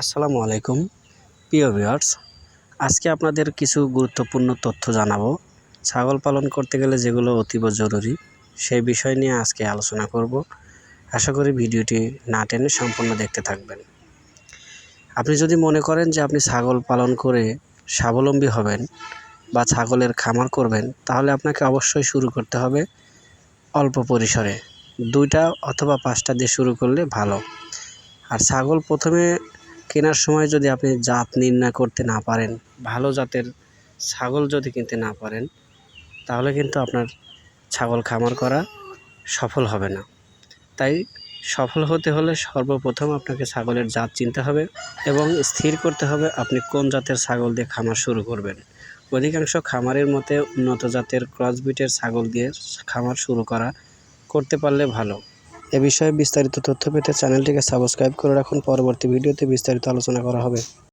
আসসালামু আলাইকুম। প্রিয় ভিউয়ার্স, আজকে আপনাদের কিছু গুরুত্বপূর্ণ তথ্য জানাব। ছাগল পালন করতে গেলে যেগুলো অতীব জরুরি, সেই বিষয় নিয়ে আজকে আলোচনা করব। আশা করি ভিডিওটি না টেনে সম্পূর্ণ দেখতে থাকবেন। আপনি যদি মনে করেন যে আপনি ছাগল পালন করে স্বাবলম্বী হবেন বা ছাগলের খামার করবেন, তাহলে আপনাকে অবশ্যই শুরু করতে হবে অল্প পরিসরে। দুইটা অথবা পাঁচটা দিয়ে শুরু করলে ভালো। আর ছাগল প্রথমে কেনার সময় যদি আপনি জাত নির্ণয় করতে না পারেন, ভালো জাতের ছাগল যদি কিনতে না পারেন, তাহলে কিন্তু আপনার ছাগল খামার করা সফল হবে না। তাই সফল হতে হলে সর্বপ্রথম আপনাকে ছাগলের জাত চিনতে হবে এবং স্থির করতে হবে আপনি কোন জাতের ছাগল দিয়ে খামার শুরু করবেন। অধিকাংশ খামারের মতে উন্নত জাতের ক্রসবিটের ছাগল দিয়ে খামার শুরু করা করতে পারলে ভালো। এ বিষয়ে বিস্তারিত তথ্য পেতে চ্যানেলটিকে সাবস্ক্রাইব করে রাখুন। পরবর্তী ভিডিওতে বিস্তারিত আলোচনা করা হবে।